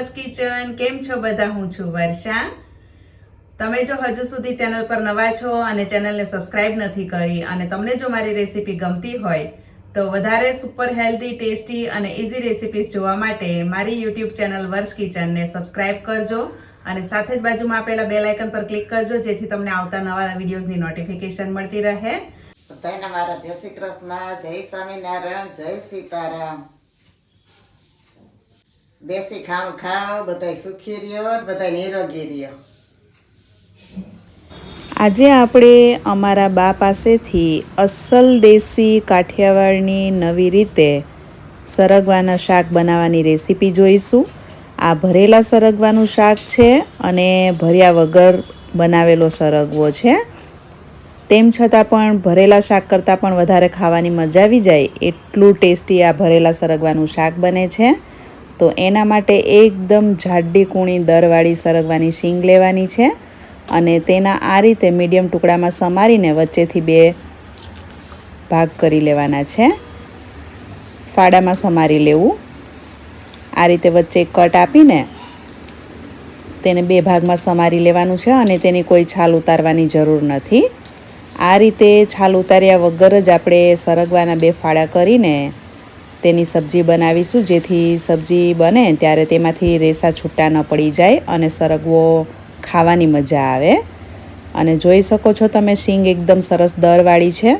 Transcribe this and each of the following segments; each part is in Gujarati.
વર્ષ કિચન કેમ છો બધા? હું છું વર્ષા. તમે જો હજુ સુધી ચેનલ પર નવા છો અને ચેનલને સબસ્ક્રાઇબ નથી કરી અને તમને જો મારી રેસીપી ગમતી હોય, તો વધારે સુપર હેલ્ધી ટેસ્ટી અને ઇઝી રેસિપીઝ જોવા માટે મારી યુટ્યુબ ચેનલ વર્ષ કિચનને સબસ્ક્રાઇબ કરજો અને સાથે જ બાજુમાં આપેલા બેલ આઇકન પર ક્લિક કરજો, જેથી તમને આવતા નવા વિડીયોઝની નોટિફિકેશન મળતી રહે. બધાને જય શ્રી કૃષ્ણ, જય સ્વામિનારાયણ, જય સીતારામ. દેશી ખાણું ખાઓ બધા સુખી રહ્યો બધા નિરોગી રહ્યો. આજે આપણે અમારા બા પાસેથી અસલ દેશી કાઠિયાવાડની નવી રીતે સરગવાના શાક બનાવવાની રેસીપી જોઈશું. આ ભરેલા સરગવાનું શાક છે અને ભર્યા વગર બનાવેલો સરગવો છે. તેમ છતાં પણ ભરેલા શાક કરતાં પણ વધારે ખાવાની મજા આવી જાય એટલું ટેસ્ટી આ ભરેલા સરગવાનું શાક બને છે. તો એના માટે એકદમ જાડી કૂણી દરવાળી સરગવાની શીંગ લેવાની છે અને તેના આ રીતે મીડિયમ ટુકડામાં સમારીને વચ્ચેથી બે ભાગ કરી લેવાના છે. ફાડામાં સમારી લેવું. આ રીતે વચ્ચે કટ આપીને તેને બે ભાગમાં સમારી લેવાનું છે અને તેની કોઈ છાલ ઉતારવાની જરૂર નથી. આ રીતે છાલ ઉતાર્યા વગર જ આપણે સરગવાના બે ફાળા કરીને તેની સબ્જી બનાવીશું. જેથી સબ્જી બને ત્યારે તેમાંથી રેસા છૂટા ન પડી જાય અને સરગવો ખાવાની મજા આવે. અને જોઈ શકો છો તમે, શીંગ એકદમ સરસ દરવાળી છે.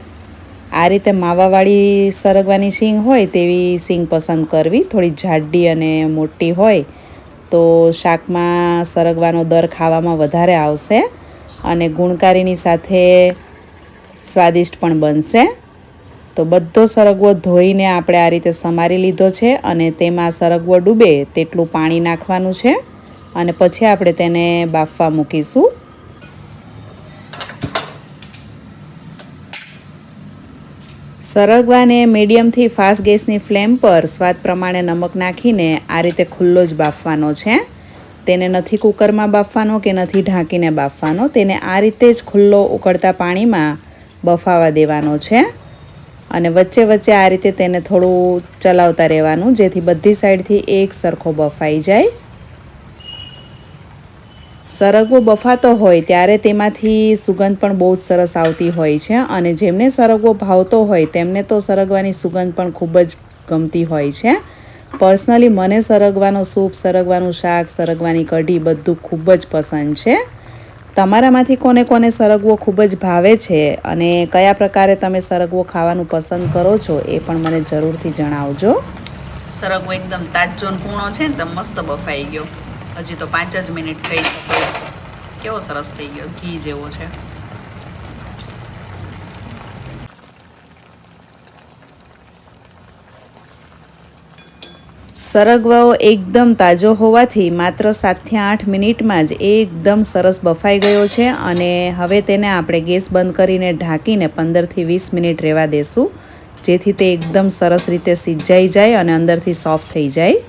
આ રીતે માવાવાળી સરગવાની શીંગ હોય તેવી શીંગ પસંદ કરવી. થોડી જાડી અને મોટી હોય તો શાકમાં સરગવાનો દર ખાવામાં વધારે આવશે અને ગુણકારીની સાથે સ્વાદિષ્ટ પણ બનશે. તો બધો સરગવો ધોઈને આપણે આ રીતે સમારી લીધો છે અને તેમાં સરગવો ડૂબે તેટલું પાણી નાખવાનું છે અને પછી આપણે તેને બાફવા મૂકીશું. સરગવાને મીડિયમથી ફાસ્ટ ગેસની ફ્લેમ પર સ્વાદ પ્રમાણે નમક નાખીને આ રીતે ખુલ્લો જ બાફવાનો છે. તેને નથી કુકરમાં બાફવાનો કે નથી ઢાંકીને બાફવાનો. તેને આ રીતે જ ખુલ્લો ઉકળતા પાણીમાં બફાવા દેવાનો છે. અને વચ્ચે વચ્ચે આ રીતે તેને થોડું ચલાવતા રહેવાનું, જેથી બધી સાઈડથી એક સરખો બફાઈ જાય. સરગવો બફાતો હોય ત્યારે તેમાંથી સુગંધ પણ બહુ જ સરસ આવતી હોય છે અને જેમને સરગવો ભાવતો હોય તેમને તો સરગવાની સુગંધ પણ ખૂબ જ ગમતી હોય છે. પર્સનલી મને સરગવાનો સૂપ, સરગવાનું શાક, સરગવાની કઢી બધું ખૂબ જ પસંદ છે. તમારામાંથી કોને કોને સરગવો ખૂબ જ ભાવે છે અને કયા પ્રકારે તમે સરગવો ખાવાનું પસંદ કરો છો એ પણ મને જરૂરથી જણાવજો. સરગવો એકદમ તાજો કૂણો છે ને તો મસ્ત બફાઈ ગયો. હજી તો પાંચ જ મિનિટ થઈ કેવો સરસ થઈ ગયો. ઘી જેવો છે. સરગવો એકદમ તાજો હોવાથી માત્ર સાતથી આઠ મિનિટમાં જ એકદમ સરસ બફાઈ ગયો છે અને હવે તેને આપણે ગેસ બંધ કરીને ઢાંકીને પંદરથી વીસ મિનિટ રહેવા દેશું, જેથી તે એકદમ સરસ રીતે સિજાઈ જાય અને અંદરથી સોફ્ટ થઈ જાય.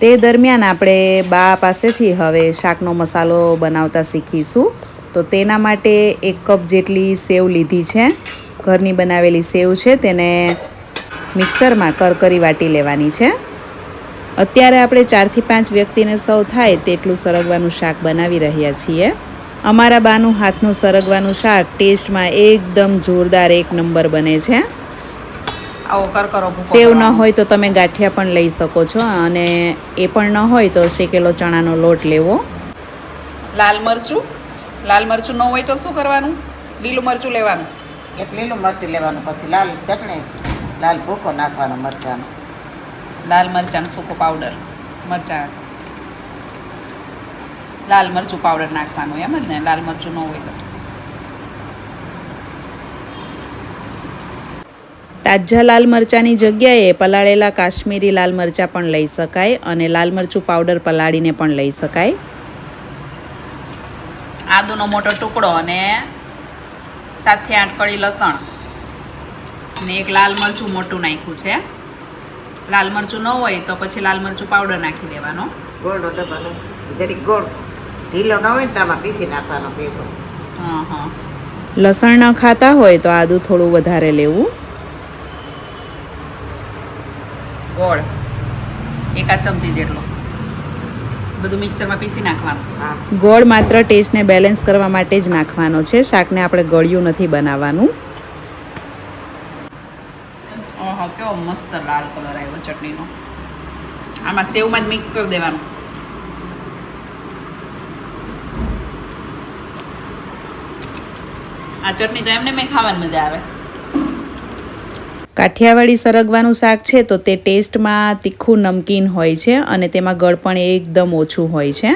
તે દરમિયાન આપણે બા પાસેથી હવે શાકનો મસાલો બનાવતા શીખીશું. તો તેના માટે એક કપ જેટલી સેવ લીધી છે. ઘરની બનાવેલી સેવ છે તેને મિક્સરમાં કરકરી વાટી લેવાની છે. અત્યારે આપણે ચારથી પાંચ વ્યક્તિને સૌ થાય તેટલું સરગવાનું શાક બનાવી રહ્યા છીએ. અમારા બાનું હાથનું સરગવાનું શાક ટેસ્ટમાં એકદમ જોરદાર એક નંબર બને છે. સેવ ન હોય તો તમે ગાંઠિયા પણ લઈ શકો છો અને એ પણ ન હોય તો શેકેલો ચણાનો લોટ લેવો. લાલ મરચું? લાલ મરચું ન હોય તો શું કરવાનું? લીલું મરચું લેવાનું. એક લીલું મરચું લેવાનું પછી લાલ ચટણી લાલ ભૂકો નાખવાનો મરચાંનો. લાલ મરચાંનો સૂકો પાવડર મરચાં. લાલ મરચું પાવડર નાખવાનું એમ જ ને? લાલ મરચું ન હોય તો. તાજા લાલ મરચાંની જગ્યાએ પલાળેલા કાશ્મીરી લાલ મરચાં પણ લઈ શકાય અને લાલ મરચું પાવડર પલાળીને પણ લઈ શકાય. આદુનો મોટો ટુકડો અને સાતથી આઠ કળી લસણ. ને એક લાલ મરચું મોટું નાખ્યું છે. લાલ મરચું ન હોય તો પછી લાલ મરચું પાવડર નાખી દેવાનો. ગોળનો ડબ્બો જરીક ગોળ. ઢીલો ન હોય ને પીસી નાખવાનો ભેગો. હા હા. લસણ ન ખાતા હોય તો આદું થોડું વધારે લેવું. ગોળ. એકાદ ચમચી જેટલો. બધું મિક્સરમાં પીસી નાખવાનું. ગોળ માત્ર ટેસ્ટને બેલેન્સ કરવા માટે જ નાખવાનો છે. શાકને આપણે ગળ્યું નથી બનાવવાનું. કેવો મસ્ત લાલ કલર આવ્યો ચટણીનો. આમાં સેવમાં જ મિક્સ કરી દેવાનું. આ ચટણી તો એમને મેં ખાવાની મજા આવે. કાઠિયાવાડી સરગવાનું શાક છે તો તે ટેસ્ટમાં તીખું નમકીન હોય છે અને તેમાં ગળપણ એકદમ ઓછું હોય છે.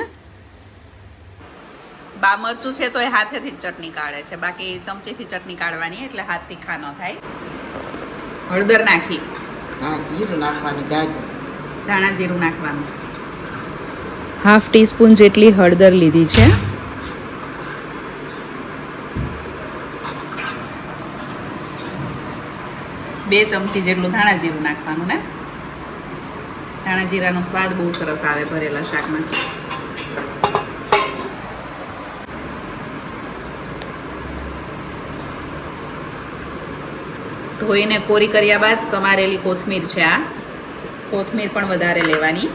બા મરચું છે તો એ હાથેથી જ ચટણી કાઢે છે. બાકી ચમચીથી ચટણી કાઢવાની એટલે હાથ તીખા ન થાય. હળદર નાખી. હા જીરું નાખવાનું જાજુ ધાણા જીરું નાખવાનું. હાફ ટીસ્પૂન જેટલી હળદર લીધી છે. બે ચમચી જેટલું ધાણા જીરું નાખવાનું ને. ધાણા જીરાનો સ્વાદ બહુ સરસ આવે ભરેલા શાકમાં. ધોઈને કોરી કર્યા બાદ સમારેલી કોથમીર છે આ. કોથમીર પણ વધારે લેવાની.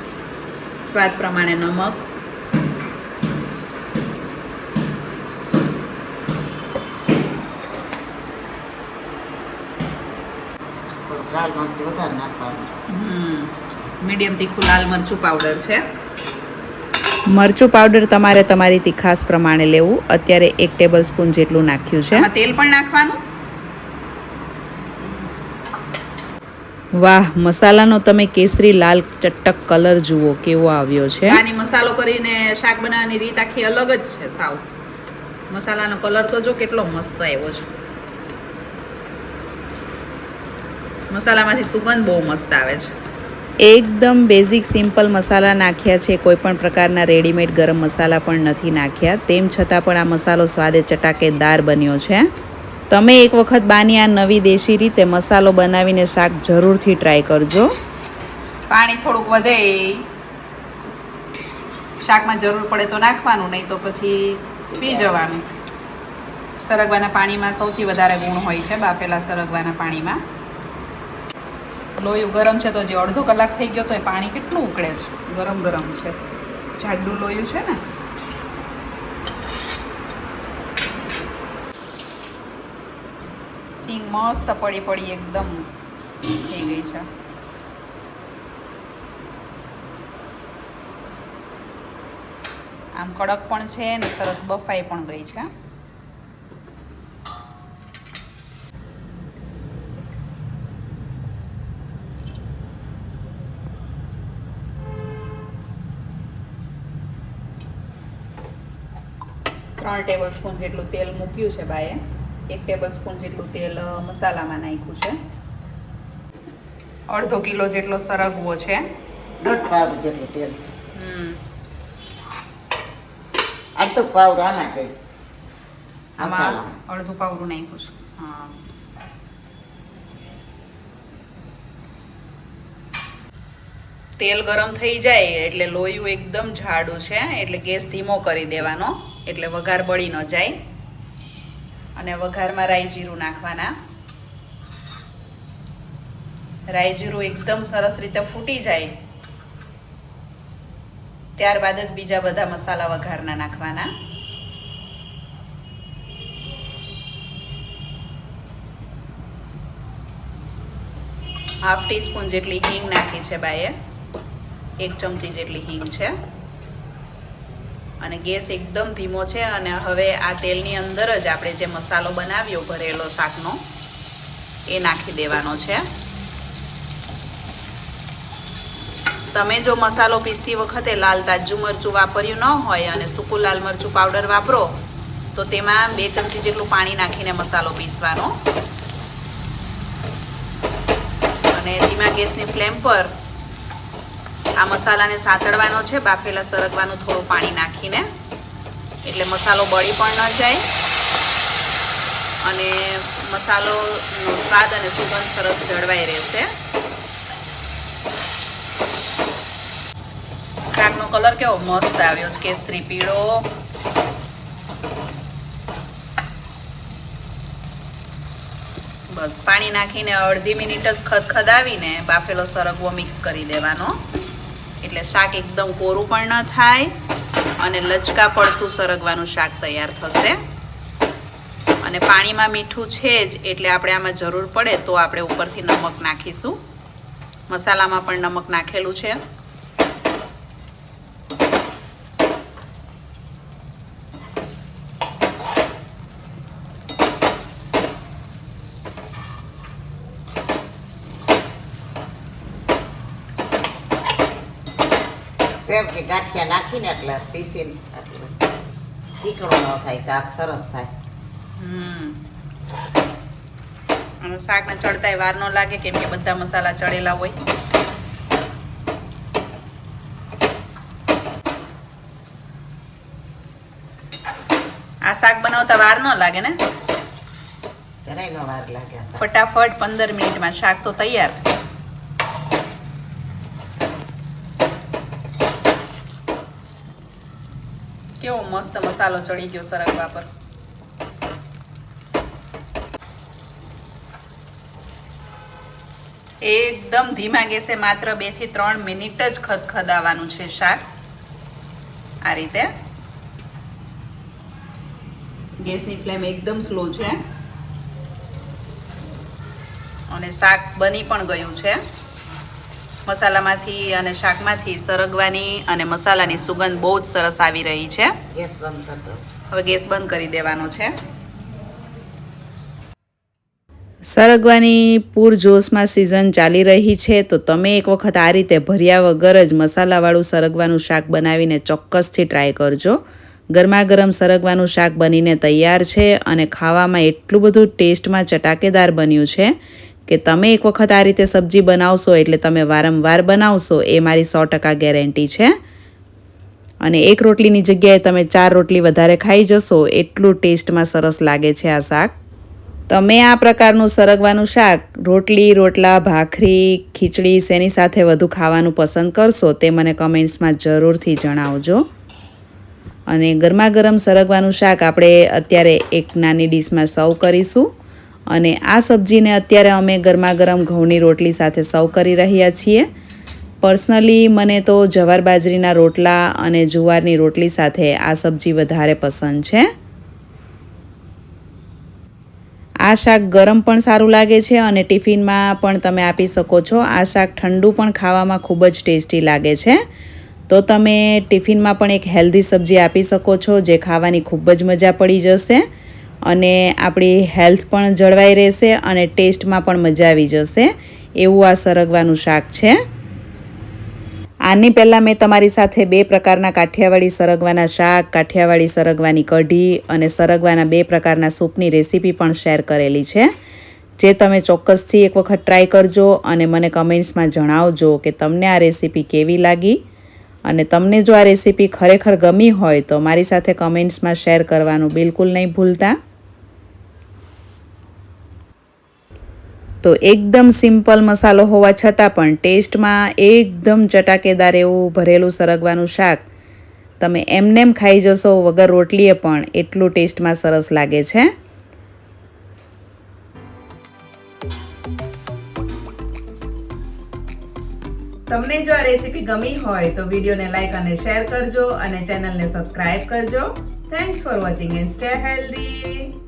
સ્વાદ પ્રમાણે નમક. મીડિયમ તીખું લાલ મરચું પાવડર છે. મરચું પાવડર તમારે તમારી તીખાસ પ્રમાણે લેવું. અત્યારે એક ટેબલ સ્પૂન જેટલું નાખ્યું છે. તેલ પણ નાખવાનું. વાહ મસાલાનો તમે કેસરી લાલ ચટક કલર જુઓ કેવો આવ્યો છે. આની મસાલો કરીને શાક બનાવવાની રીત આખી અલગ જ છે સાવ. મસાલાનો કલર તો જો કેટલો મસ્ત આવ્યો છે. મસાલામાંથી સુગંધ બહુ મસ્ત આવે છે. એકદમ બેઝિક સિમ્પલ મસાલા નાખ્યા છે. કોઈ પણ પ્રકારના રેડીમેડ ગરમ મસાલા પણ નથી નાખ્યા. તેમ છતાં પણ આ મસાલો સ્વાદે ચટાકેદાર બન્યો છે. તમે એક વખત બાની આ નવી દેશી રીતે મસાલો બનાવીને શાક જરૂરથી ટ્રાય કરજો. પાણી થોડુંક વધે. શાકમાં જરૂર પડે તો નાખવાનું નહીં તો પછી પી જવાનું. સરગવાના પાણીમાં સૌથી વધારે ગુણ હોય છે બાફેલા સરગવાના પાણીમાં. લોયું ગરમ છે તો જે અડધો કલાક થઈ ગયો તો એ પાણી કેટલું ઉકળે છે? ગરમ ગરમ છે. જાડું લોયું છે ને? સિંગ મસ્ત પડી પડી એકદમ થઈ ગઈ છે. આમ કડક પણ છે ને સરસ બફાઈ પણ ગઈ છે. ત્રણ ટેબલ સ્પૂન જેટલું તેલ મૂક્યું છે બાએ એક ટેબલ સ્પૂન જેટલું તેલ મસાલામાં નાખ્યું છે. અડધો કિલો જેટલો સરગવો છે. દોઢ પાવડું જેટલું તેલ. હમ. અડધો આમાં છે. આમાં અડધું પાવડું નાખ્યું છે. હા. તેલ ગરમ થઈ જાય એટલે લોયું એકદમ જાડું છે એટલે ગેસ ધીમો કરી દેવાનો એટલે વઘાર બળી ન જાય. અને વઘારમાં રાઈ જીરું નાખવાના. રાઈ જીરું એકદમ સરસ રીતે ફૂટી જાય. ત્યારબાદ જ બીજા બધા મસાલા વઘારના નાખવાના. હાફ ટીસ્પૂન જેટલી હિંગ નાખી છે બાએ. એક ચમચી જેટલી હિંગ છે. અને ગેસ એકદમ ધીમો છે અને હવે આ તેલની અંદર જ આપણે જે મસાલો બનાવ્યો ભરેલો શાકનો, એ નાખી દેવાનો છે. તમે જો મસાલો પીસતી વખતે લાલ તાજું મરચું વાપર્યું ન હોય અને સૂકું લાલ મરચું પાવડર વાપરો, તો તેમાં બે ચમચી જેટલું પાણી નાખીને મસાલો પીસવાનો. અને ધીમા ગેસની ફ્લેમ પર આ મસાલાને સાતડવાનો છે, બાફેલા સરગવાનું થોડું પાણી નાખીને. એટલે મસાલો બળી પણ ન જાય. અને મસાલો સ્વાદ અને સુગંધ સરસ જળવાઈ રહેશે. શાકનો કલર કેવો? મસ્ત આવ્યો છે. કેસરી, પીળો. બસ, પાણી નાખીને અડધી મિનિટ જ ખદખદાવીને બાફેલો સરગવો મિક્સ કરી દેવાનો. એટલે શાક એકદમ કોરું પણ ન થાય અને લચકા પડતું સરગવાનું શાક તૈયાર થશે. અને પાણીમાં મીઠું છે જ એટલે આપણે આમાં જરૂર પડે તો આપણે ઉપરથી નમક નાખીશું. મસાલામાં પણ નમક નાખેલું છે. સેવ કે ગાંઠિયા નાખીને એટલે પીસીને એટલે ચીકણો ન થાય શાક સરસ થાય. શાકને ચડતાય વાર ન લાગે કેમ કે બધા મસાલા ચડેલા હોય. આ શાક બનાવતા વાર ન લાગે ને? જરાય ન વાર લાગે ફટાફટ પંદર મિનિટમાં શાક તો તૈયાર કેવો મસ્ત મસાલો ચડી ગયો સરગવા પર એકદમ ધીમા ગેસે માત્ર બેથી ત્રણ મિનિટ જ ખદખદાવાનું છે શાક. આ રીતે. ગેસની ફ્લેમ એકદમ સ્લો છે. અને શાક બની પણ ગયું છે. મસાલામાંથી અને શાકમાંથી સરગવાની અને મસાલાની સુગંધ બહુ જ સરસ આવી રહી છે. ગેસ બંધ હવે ગેસ બંધ કરી દેવાનો છે. સરગવાની પૂરજોશમાં સિઝન ચાલી રહી છે તો તમે એક વખત આ રીતે ભર્યા વગર જ મસાલાવાળું સરગવાનું શાક બનાવીને ચોક્કસથી ટ્રાય કરજો. ગરમા ગરમ સરગવાનું શાક બનીને તૈયાર છે અને ખાવામાં એટલું બધું ટેસ્ટમાં ચટાકેદાર બન્યું છે કે તમે એક વખત આ રીતે સબ્જી બનાવશો એટલે તમે વારંવાર બનાવશો, એ મારી સો ટકા ગેરંટી છે. અને એક રોટલીની જગ્યાએ તમે ચાર રોટલી વધારે ખાઈ જશો, એટલું ટેસ્ટમાં સરસ લાગે છે આ શાક. તમે આ પ્રકારનું સરગવાનું શાક, રોટલી, રોટલા, ભાખરી, ખીચડી શેની સાથે વધુ ખાવાનું પસંદ કરશો તે મને કમેન્ટ્સમાં જરૂરથી જણાવજો. અને ગરમા ગરમ સરગવાનું શાક આપણે અત્યારે એક નાની ડીશમાં સર્વ કરીશું. અને આ સબ્જીને અત્યારે અમે ગરમા ગરમ ઘઉંની રોટલી સાથે સર્વ કરી રહ્યા છીએ. પર્સનલી મને તો જવાર બાજરીના રોટલા અને જુવારની રોટલી સાથે આ સબ્જી વધારે પસંદ છે. આ શાક ગરમ પણ સારું લાગે છે અને ટિફિનમાં પણ તમે આપી શકો છો. આ શાક ઠંડુ પણ ખાવામાં ખૂબ જ ટેસ્ટી લાગે છે. તો તમે ટિફિનમાં પણ એક હેલ્ધી સબ્જી આપી શકો છો, જે ખાવાની ખૂબ જ મજા પડી જશે. અને આપણી હેલ્થ પણ જળવાઈ રહેશે અને ટેસ્ટમાં પણ મજા આવી જશે. એવું આ સરગવાનું શાક છે. આની પહેલાં મેં તમારી સાથે બે પ્રકારના કાઠિયાવાડી સરગવાના શાક, કાઠિયાવાડી સરગવાની કઢી અને સરગવાના બે પ્રકારના સૂપની રેસીપી પણ શેર કરેલી છે. જે તમે ચોક્કસથી એક વખત ટ્રાય કરજો અને મને કમેન્ટ્સમાં જણાવજો કે તમને આ રેસીપી કેવી લાગી. અને તમને જો આ રેસીપી ખરેખર ગમી હોય તો મારી સાથે કમેન્ટ્સમાં શેર કરવાનું બિલકુલ નહીં ભૂલતા. તો એકદમ સિમ્પલ મસાલો હોવા છતાં પણ ટેસ્ટમાં એકદમ ચટાકેદાર એવું ભરેલું સરગવાનું શાક તમે એમનેમ ખાઈ જશો વગર રોટલીએ પણ એટલું ટેસ્ટમાં સરસ લાગે છે. તમને જો આ રેસીપી ગમી હોય તો વિડીયોને લાઈક અને શેર કરજો અને ચેનલને સબસ્ક્રાઇબ કરજો. Thanks for watching and stay healthy